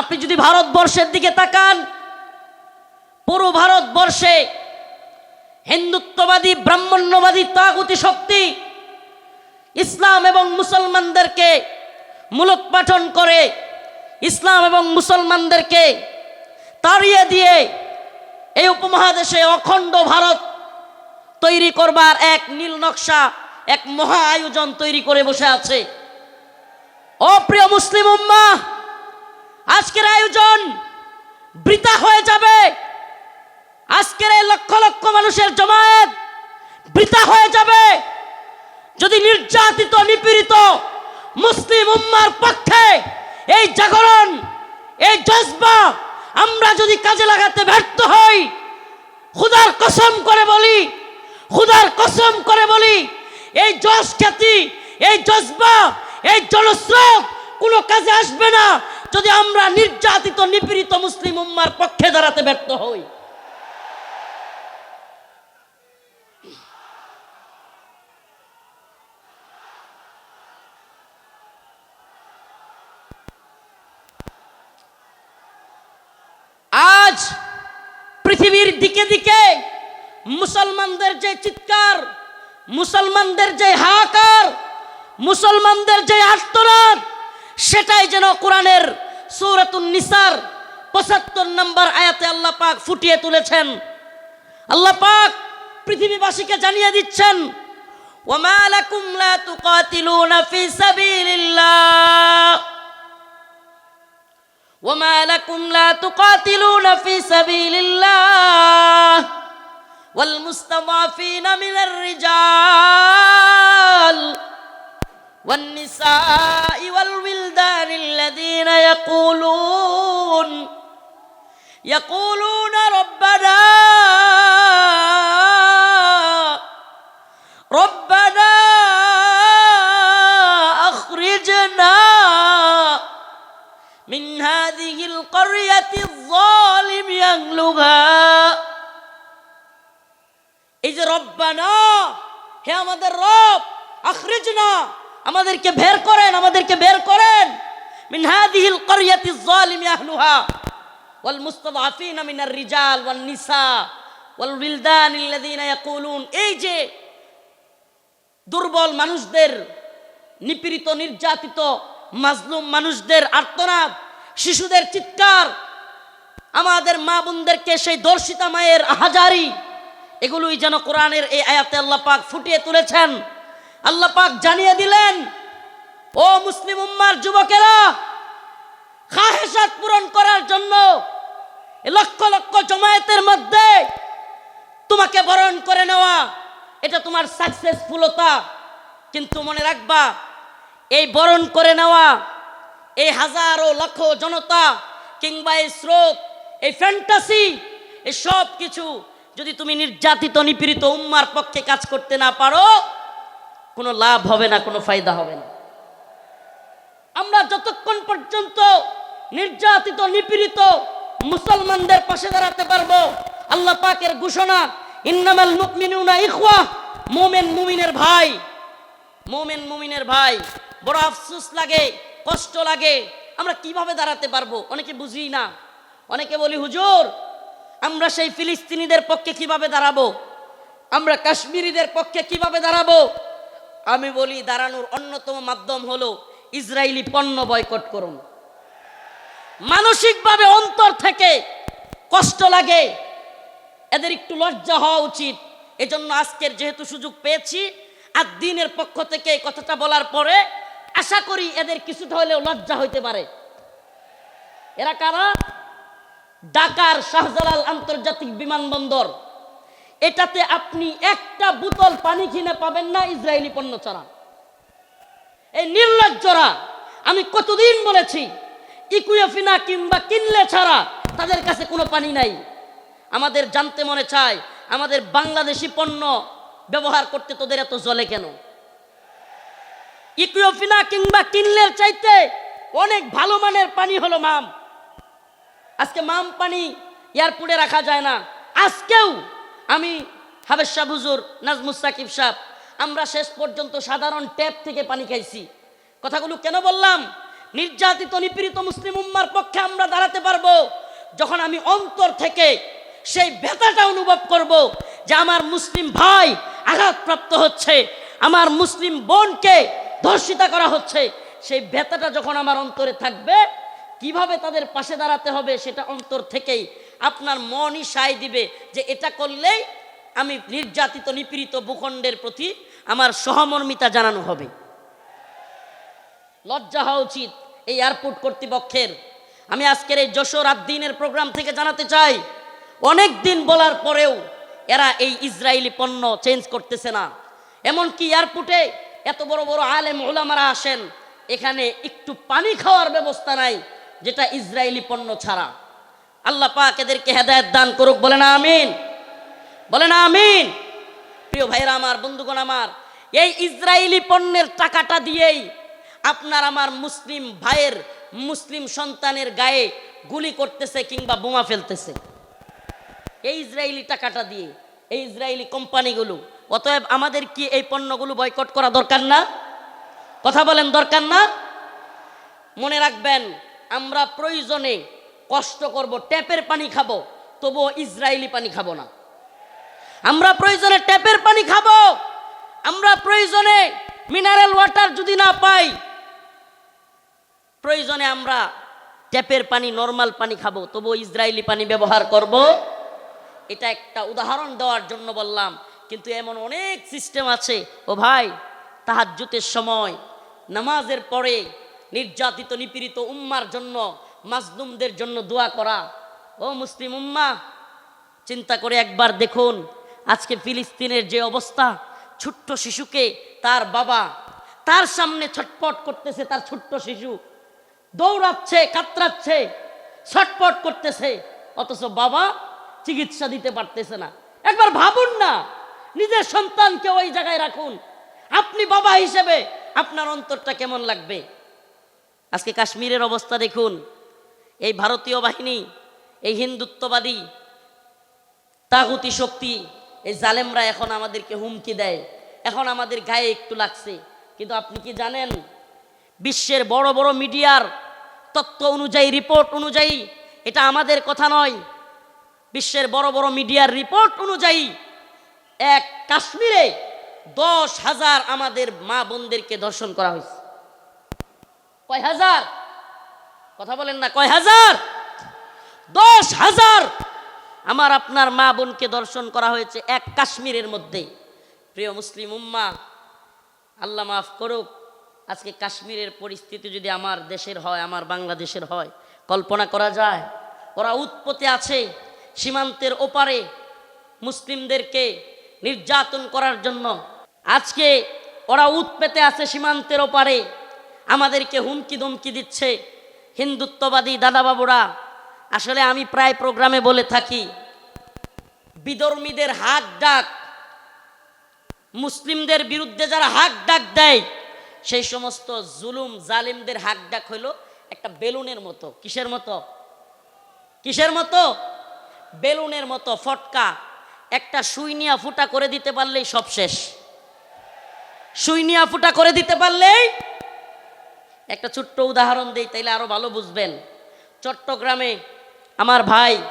আপনি যদি ভারতবর্ষের দিকে তাকান, পুরো ভারতবর্ষে হিন্দুত্ববাদী, ব্রাহ্মণ্যবাদী তাগুতি শক্তি ইসলাম এবং মুসলমানদেরকে মূলোৎপাটন করে, ইসলাম এবং মুসলমানদেরকে তাড়িয়ে দিয়ে এই উপমহাদেশে অখণ্ড ভারত তৈরি করবার এক নীল নকশা, এক মহা আয়োজন তৈরি করে বসে আছে। অপ্রিয় মুসলিম উম্মা আজকের আয়োজন বৃথা হয়ে যাবে। আজকের এই লক্ষ লক্ষ মানুষের জমায়েত বৃথা হয়ে যাবে। যদি নির্যাতিত, নিপীড়িত মুসলিম উম্মার পক্ষে এই জাগরণ, এই জজবা আমরা যদি কাজে লাগাতে ব্যর্থ হই, খুদার কসম করে বলি, খুদার কসম করে বলি, এই যশ খ্যাতি, এই জজবা, এই জনস্রোত কোনো কাজে আসবে না। যদি আমরা নির্যাতিত, নিপীড়িত মুসলিম উম্মার পক্ষে দাঁড়াতে ব্যর্থ হই, আজ পৃথিবীর দিকে দিকে মুসলমানদের যে চিৎকার, মুসলমানদের যে হাহাকার, মুসলমানদের যে আর্তনাদ সেটাই যেন কোরআনের সৌরাতুন নিসার পঁচাত্তর নম্বর আয়াতে আল্লাহ পাক ফুটিয়ে তুলেছেন আল্লাহ পাক পৃথিবীবাসীকে জানিয়ে দিচ্ছেন ওমা লাকুম লা তুকাতিলুনা ফি সাবিলিল্লাহ وما لكم لا تقاتلون في سبيل الله والمستضعفين من الرجال والنساء والولدان الذين يقولون يقولون ربنا ربنا أخرجنا من هذه القرية الظالم أهلها এই যে রব্বানা হে আমাদের রব আখরিজনা আমাদেরকে বের করেন আমাদেরকে বের করেন যালিমি আহলুহা ওয়াল মুস্তাদআফিনা মিনার রিজাল ওয়ান নিসা ওয়াল উইলদান আল্লাযিনা ইয়াকুলুন। এই যে দুর্বল মানুষদের, নিপীড়িত, নির্যাতিত, মাজলুম মানুষদের আর্তনাদ, শিশুদের চিৎকার, আমাদের মা বোনদেরকে সেই দর্শিতা মায়ের আহাজারি এগুলোই যেন কোরআনের এই আয়াতে আল্লাহ পাক ফুটিয়ে তুলেছেন। আল্লাহ পাক জানিয়ে দিলেন ও মুসলিম উম্মার যুবকেরা, খাহেসাত পূরণ করার জন্য লক্ষ লক্ষ জমায়েতের মধ্যে তোমাকে বরণ করে নেওয়া, এটা তোমার সাকসেসফুলতা কিন্তু মনে রাখবা, এই বরণ করে নেওয়া, এই হাজারো লক্ষ জনতা কিংবা এই স্রোত, এই ফ্যান্টাসি এই সব কিছু যদি তুমি নির্যাতিত, নিপীড়িত উম্মার পক্ষে কাজ করতে না পারো, কোনো লাভ হবে না, কোনো ফায়দা হবে না। আমরা যতক্ষণ পর্যন্ত নির্যাতিত, নিপীড়িত মুসলমানদের পাশে দাঁড়াতে পারব, আল্লাহ পাকের ঘোষণা, ইন্নামাল মুমিনুনা ইখওয়া, মুমিন মুমিনের ভাই, মুমিন মুমিনের ভাই, বড় আফসোস লাগে, কষ্ট লাগে, আমরা কীভাবে দাঁড়াতে পারব? অনেকে বুঝি না। অনেকে বলি, হুজুর, আমরা সেই ফিলিস্তিনিদের পক্ষে কীভাবে দাঁড়াবো? আমরা কাশ্মীরিদের পক্ষে কীভাবে দাঁড়াবো? আমি বলি, দাঁড়ানোর অন্যতম মাধ্যম হলো ইসরায়েলি পণ্য বয়কট করুন। মানসিকভাবে অন্তর থেকে কষ্ট লাগে। এদের একটু লজ্জা হওয়া উচিত। এজন্য আজকের যেহেতু সুযোগ পেয়েছি, আর দিনের পক্ষ থেকে এই কথাটা বলার পরে আশা করি এদের কিছুটা হলেও লজ্জা হইতে পারে। এরা কারা? ঢাকার শাহজালাল আন্তর্জাতিক বিমানবন্দর। এটাতে আপনি একটা বোতল পানি কিনে পাবেন না ইসরায়েলি পণ্য ছাড়া। এই নির্লজ্জরা আমি কতদিন বলেছি ইকুয়েফিনা কিংবা কিনলে ছাড়া তাদের কাছে কোনো পানি নাই। আমাদের জানতে মনে চায়, আমাদের বাংলাদেশি পণ্য ব্যবহার করতে তোদের এত জলে কেন? ইকুয়েফিনা কিংবা কিনলের চাইতে অনেক ভালো মানের পানি হলো মাম। আজকে মাম পানি এয়ারপোর্টে রাখা যায় না। আজকেও আমি হাবেশ শাহ হুজুর নাজমুস সাকিব সাহ আমরা শেষ পর্যন্ত সাধারণ ট্যাপ থেকে পানি খাইছি। কথাগুলো কেন বললাম? নির্যাতিত, নিপীড়িত মুসলিম উম্মার পক্ষে আমরা দাঁড়াতে পারব যখন আমি অন্তর থেকে সেই ব্যথাটা অনুভব করব যে আমার মুসলিম ভাই আঘাতপ্রাপ্ত হচ্ছে, আমার মুসলিম বোনকে ধর্ষিতা করা হচ্ছে। সেই ব্যথাটা যখন আমার অন্তরে থাকবে, কীভাবে তাদের পাশে দাঁড়াতে হবে সেটা অন্তর থেকেই আপনার মনই সায় দিবে যে এটা করলেই আমি নির্যাতিত, নিপীড়িত ভূখণ্ডের প্রতি আমার সহমর্মিতা জানানো হবে। লজ্জা হওয়া উচিত এই এয়ারপোর্ট কর্তৃপক্ষের। আমি আজকের এই যশোর দিনের প্রোগ্রাম থেকে জানাতে চাই, অনেক দিন বলার পরেও এরা এই ইসরায়েলি পণ্য চেঞ্জ করতেছে না। এমনকি এয়ারপোর্টে এত বড় বড় আলেম ওলামারা আসেন, এখানে একটু পানি খাওয়ার ব্যবস্থা নাই, যেটা ইসরায়েলি পণ্য ছাড়া। আল্লাহ পাক এদেরকে হেদায়ত দান করুক বলে না আমিন। বলে না আমিন। প্রিয় ভাইরা আমার, বন্ধুগণ আমার, এই ইসরায়েলি পণ্যের টাকাটা দিয়েই আপনার আমার মুসলিম ভাইয়ের মুসলিম সন্তানের গায়ে গুলি করতেছে কিংবা বোমা ফেলতেছে। এই ইসরায়েলি টাকাটা দিয়ে এই ইসরায়েলি কোম্পানিগুলো, অতএব আমাদের কি এই পণ্যগুলো বয়কট করা দরকার না? কথা বলেন, দরকার না? মনে রাখবেন, আমরা প্রয়োজনে কষ্ট করব, ট্যাপের পানি খাব, তবুও ইসরায়েলি পানি খাব না। আমরা প্রয়োজনে ট্যাপের পানি খাব। আমরা প্রয়োজনে মিনারেল ওয়াটার যদি না পাই, প্রয়োজনে আমরা ট্যাপের পানি নর্মাল পানি খাব। তবু ইসরায়েলি পানি ব্যবহার করব। এটা একটা উদাহরণ দেওয়ার জন্য বললাম, কিন্তু এমন অনেক সিস্টেম আছে। ও ভাই তাহাজ্জুতের সময়, নামাজের পরে নির্যাতিত, নিপীড়িত উম্মার জন্য, মাজলুমদের জন্য দোয়া করা। ও মুসলিম উম্মা, চিন্তা করে একবার দেখুন আজকে ফিলিস্তিনের যে অবস্থা, ছোট্ট শিশুকে তার বাবা তার সামনে ছটপট করতেছে, তার ছোট্ট শিশু। দৌড়াচ্ছে, কাতরাচ্ছে, ছটপট করতেছে। অথচ বাবা চিকিৎসা দিতে পারতেছে না। একবার ভাবুন না, নিজের সন্তানকে ওই জায়গায় রাখুন। আপনি বাবা হিসেবে আপনার অন্তরটা কেমন লাগবে? আজকে কাশ্মীরের অবস্থা দেখুন। এই ভারতীয় বাহিনী, এই হিন্দুত্ববাদী, তাগুতি শক্তি এই জালেমরা এখন আমাদেরকে হুমকি দেয়। এখন আমাদের গায়ে একটু লাগছে। কিন্তু আপনি কি জানেন? বিশ্বের বড় বড় মিডিয়ার তত্ত্ব অনুযায়ী, রিপোর্ট অনুযায়ী এটা আমাদের কথা নয়। বিশ্বের বড় বড় মিডিয়ার রিপোর্ট অনুযায়ী এক কাশ্মীরে দশ হাজার আমাদের মা বোনদেরকে দর্শন করা হয়েছে। কয় হাজার? কথা বলেন না, কয় হাজার? দশ হাজার আমার আপনার মা বোনকে দর্শন করা হয়েছে এক কাশ্মীরের মধ্যে। প্রিয় মুসলিম উম্মা, আল্লাহ মাফ করুক, আজকে কাশ্মীরের পরিস্থিতি যদি আমার দেশের হয়, আমার বাংলাদেশের হয়, কল্পনা করা যায়, ওরা উৎপতে আছে সীমান্তের ওপারে মুসলিমদেরকে নির্যাতন করার জন্য। আজকে ওরা উৎপেতে আছে সীমান্তের ওপারে, আমাদেরকে হুমকি ধমকি দিচ্ছে হিন্দুত্ববাদী দাদাবাবুরা। আসলে আমি প্রায় প্রোগ্রামে বলে থাকি, বিধর্মীদের হাক ডাক, মুসলিমদের বিরুদ্ধে যারা হাক ডাক দেয়, সেই সমস্ত জুলুম জালিমদের হাক ডাক হইল একটা বেলুনের মতো। কিসের মতো? কিসের মতো? বেলুনের মতো ফটকা। একটা সুইনিয়া ফুটা করে দিতে পারলেই সব শেষ। সুইনিয়া ফুটা করে দিতে পারলেই একটা ছোট্ট উদাহরণ দেই, তাইলে আরও ভালো বুঝবেন। চট্টগ্রামে আমার ভাই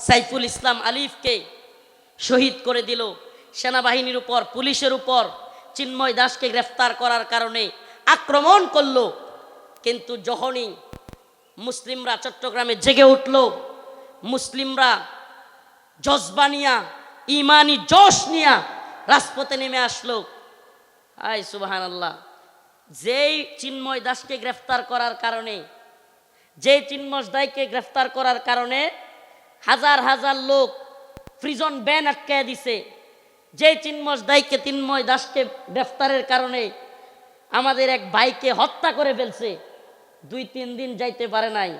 সাইফুল ইসলাম আলিফকে শহীদ করে দিল। সেনাবাহিনীর উপর, পুলিশের উপর চিন্ময় দাসকে গ্রেফতার করার কারণে আক্রমণ করল। কিন্তু যখনই মুসলিমরা চট্টগ্রামে জেগে উঠল, মুসলিমরা জজবা নিয়া, ইমানি জশ নিয়া রাজপথে নেমে আসলো। আয় সুবাহান আল্লাহ যেই চিন্ময় দাসকে গ্রেফতার করার কারণে যে চিন্ময় দায়কে গ্রেফতার করার কারণে হাজার হাজার লোক প্রিজন ব্যান আটকায় দিছে। যে চিন্ময় দায়কে তিন্ময় দাসকে গ্রেফতারের কারণে আমাদের এক ভাইকে হত্যা করে ফেলছে। দুই তিন দিন যাইতে পারে নাই।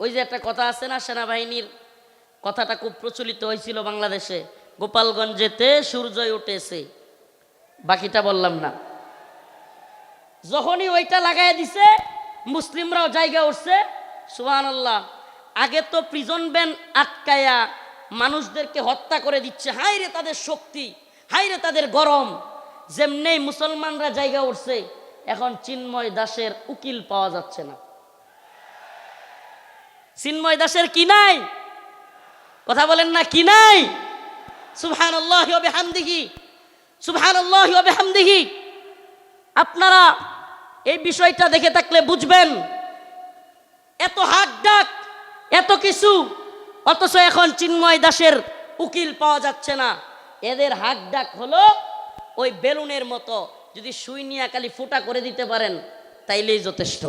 ওই যে একটা কথা আছে না সেনাবাহিনীর, কথাটা খুব প্রচলিত হয়েছিল বাংলাদেশে। গোপালগঞ্জেতে সূর্যই উঠেছে। বাকিটা বললাম না। যখনই ওইটা লাগাই দিছে, মুসলিমরাও জায়গা উঠছে। সুহান আল্লাহ আগে তো প্রিজন ব্যান আটকায়া মানুষদেরকে হত্যা করে দিচ্ছে। হাই রে তাদের শক্তি হাই রে তাদের গরম। যেমনি মুসলমানরা জায়গা উঠছে এখন চিন্ময় দাসের উকিল পাওয়া যাচ্ছে না। চিন্ময় দাসের কি নাই? কথা বলেন না, কি নাই? সুবহান আপনারা এই বিষয়টা দেখে থাকলে বুঝবেন। এত হাক ডাক, এত কিছু, অথচ এখন চিন্ময় দাসের উকিল পাওয়া যাচ্ছে না। এদের হাক ডাক হলো ওই বেলুনের মতো। যদি সুই নিয়ে খালি ফুটা করে দিতে পারেন, তাইলেই যথেষ্ট।